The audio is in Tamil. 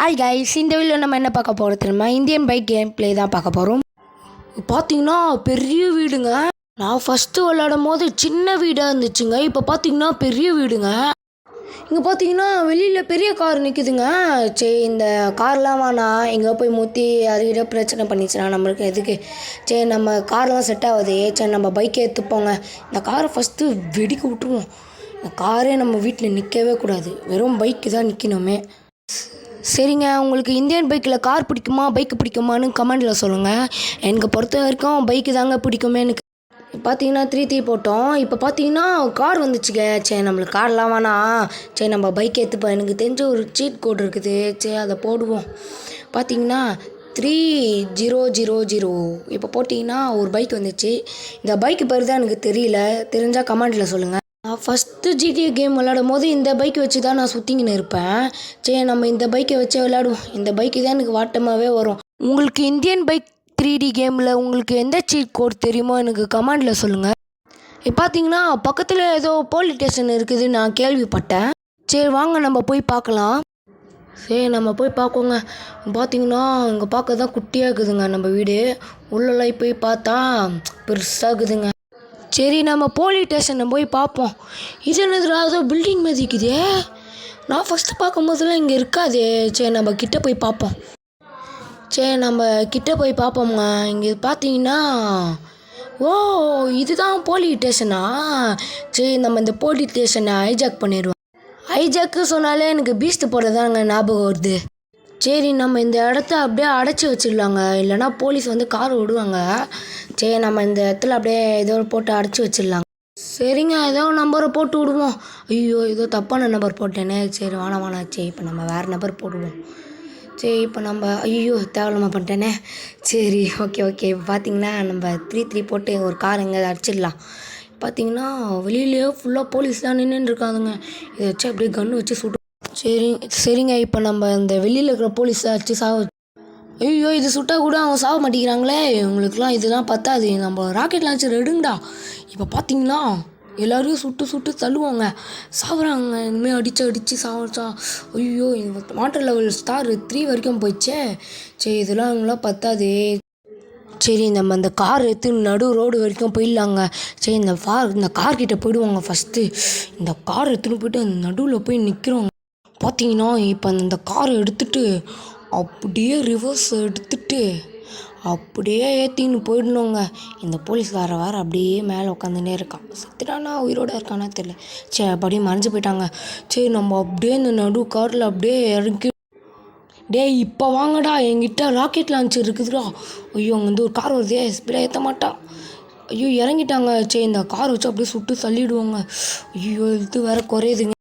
ஹாய் கைஸ் இந்த வீடியோ நம்ம என்ன பார்க்க போகிறோம் தெரியுமா? இந்தியன் பைக் கேம் பிளே தான் பார்க்க போகிறோம் பார்த்தீங்கன்னா பெரிய வீடுங்க. நான் ஃபஸ்ட்டு விளாடும் போது சின்ன வீடாக இருந்துச்சுங்க. இப்போ பார்த்தீங்கன்னா பெரிய வீடுங்க. இங்கே பார்த்தீங்கன்னா வெளியில் பெரிய கார் நிற்குதுங்க சரி இந்த கார்லாம் வேணாம். எங்கே போய் முத்தி அதுக்கிட்ட பிரச்சனை பண்ணிச்சுன்னா நம்மளுக்கு எதுக்கு? சரி நம்ம கார்லாம் செட் ஆகுது. சரி நம்ம பைக்கை எடுத்துப்போங்க இந்த காரை ஃபஸ்ட்டு வெடிக்க விட்டுருவோம். இந்த காரே நம்ம வீட்டில் நிற்கவே கூடாது. வெறும் பைக்கு தான் நிற்கணுமே சரிங்க உங்களுக்கு இந்தியன் பைக்கில் கார் பிடிக்குமா பைக் பிடிக்குமான்னு கமெண்டில் சொல்லுங்கள் எனக்கு பொறுத்த வரைக்கும் பைக்கு தாங்க பிடிக்குமே எனக்கு. பார்த்தீங்கன்னா த்ரீ த்ரீ போட்டோம். இப்போ பார்த்தீங்கன்னா கார் வந்துச்சுங்க. சரி நம்மளுக்கு கார்லாம் வேணாம் சரி நம்ம பைக் எடுத்துப்போம் எனக்கு தெரிஞ்ச ஒரு சீட் கோட் இருக்குது. சரி அதை போடுவோம். பார்த்தீங்கன்னா த்ரீ ஜீரோ ஜீரோ ஜீரோ இப்போ போட்டிங்கன்னா ஒரு பைக் வந்துச்சு. இந்த பைக் பேர் தான் எனக்கு தெரியல. தெரிஞ்சால் கமெண்டில் சொல்லுங்கள் நான் ஃபஸ்ட்டு ஜிடிஏ கேம் விளாடும் போது இந்த பைக் வச்சு தான் நான் சுற்றிக்கின்னு இருப்பேன். சரி நம்ம இந்த பைக்கை வச்சே விளாடுவோம் இந்த பைக்கு தான் எனக்கு வாட்டமாகவே வரும். உங்களுக்கு இந்தியன் பைக் த்ரீ டி கேமில் உங்களுக்கு எந்த சீட் கோட் தெரியுமோ எனக்கு கமெண்டில் சொல்லுங்கள் இப்போ பார்த்தீங்கன்னா பக்கத்தில் ஏதோ போலீஸ் ஸ்டேஷன் இருக்குது நான் கேள்விப்பட்டேன். சரி வாங்க நம்ம போய் பார்க்கலாம். சரி நம்ம போய் பார்க்கோங்க. பார்த்தீங்கன்னா இங்கே பார்க்க தான் குட்டியாக இருக்குதுங்க நம்ம வீடு. உள்ளெல்லாம் போய் பார்த்தா பெருசாக இருக்குதுங்க. சரி நம்ம போலீஸ் ஸ்டேஷனை போய் பார்ப்போம். இது என்னதுடா ஏதோ பில்டிங் மதிக்குதே. நான் ஃபஸ்ட்டு பார்க்கும்போதெல்லாம் இங்கே இருக்காதே. சரி நம்ம கிட்டே போய் பார்ப்போம். சரி நம்ம கிட்டே போய் பார்ப்போம்ங்க. இங்கே பார்த்தீங்கன்னா ஓ இதுதான் போலீஸ் ஸ்டேஷனா சரி நம்ம இந்த போலீஸ் ஸ்டேஷனை ஹைஜாக் பண்ணிடுவோம். ஹைஜாக்கு சொன்னாலே எனக்கு பீஸ்ட் போடுறதாங்க ஞாபகம் வருது. சரி நம்ம இந்த இடத்த அப்படியே அடைச்சி வச்சிடலாங்க. இல்லைன்னா போலீஸ் வந்து கார் விடுவாங்க சரி நம்ம இந்த இடத்துல அப்படியே ஏதோ போட்டு அடைச்சி வச்சிடலாம் சரிங்க ஏதோ நம்பரை போட்டு விடுவோம். ஐயோ ஏதோ தப்பான நம்பர் போட்டேனே. சரி வாணா வாணா. சரி இப்போ நம்ம வேறு நம்பர் போடுவோம். சரி இப்போ நம்ம ஐயோ தேவலமாக பண்ணிட்டேனே. சரி ஓகே ஓகே இப்போ பார்த்தீங்கன்னா நம்ம த்ரீ த்ரீ போட்டு ஒரு கார் எங்கே அடிச்சிடலாம். பார்த்தீங்கன்னா வெளியிலேயே ஃபுல்லாக போலீஸ்லாம் நின்றுட்டு இருக்காதுங்க இதை வச்சு அப்படியே கன்று வச்சு சுட்டு சரி சரிங்க இப்போ நம்ம இந்த வெளியில் இருக்கிற போலீஸை வச்சு சாவ ஐயோ இது சுட்டா கூட அவங்க சாக மாட்டேங்கிறாங்களே. இவங்களுக்குலாம் இதெல்லாம் பத்தாது. நம்ம ராக்கெட் லான்ச்சர் எடுங்கடா. இப்போ பார்த்தீங்கன்னா எல்லாரையும் சுட்டு சுட்டு தள்ளுவாங்க. சாப்பிட்றாங்க இனிமேல் அடித்து அடித்து சாவச்சா. ஐயோ வாட்டர் லெவல் ஸ்டார் த்ரீ வரைக்கும் போயிடுச்சே. சரி இதெல்லாம் அவங்களாம் பத்தாது. சரி நம்ம இந்த கார் எடுத்து நடு ரோடு வரைக்கும் போயிடலாங்க. சரி இந்த கார் இந்த கார்கிட்ட போயிடுவாங்க ஃபஸ்ட்டு இந்த கார் எடுத்துன்னு போயிட்டு அந்த நடுவில் போய் நிற்கிறோங்க பார்த்தீங்கன்னா இப்போ இந்த காரை எடுத்துகிட்டு அப்படியே ரிவர்ஸ் எடுத்துட்டு அப்படியே ஏற்றின்னு போயிடணுங்க. இந்த போலீஸ்கார வேறு அப்படியே மேலே உட்காந்துனே இருக்கான். செத்துட்டானா உயிரோட இருக்கானா தெரியல. சே அப்படியே மறைஞ்சு போயிட்டாங்க. சரி நம்ம அப்படியே இந்த நடு காரில் அப்படியே இறங்கி டேய் இப்போ வாங்கடா. என்கிட்ட ராக்கெட் லான்ச் இருக்குதுடா. ஐயோ அங்கே வந்து ஒரு கார் வருதே. ஸ்பீடாக ஏற்ற மாட்டான் ஐயோ இறங்கிட்டாங்க. சரி இந்த கார் வச்சு அப்படியே சுட்டு தள்ளிடுவாங்க. ஐயோ இது வேறு குறையுதுங்க.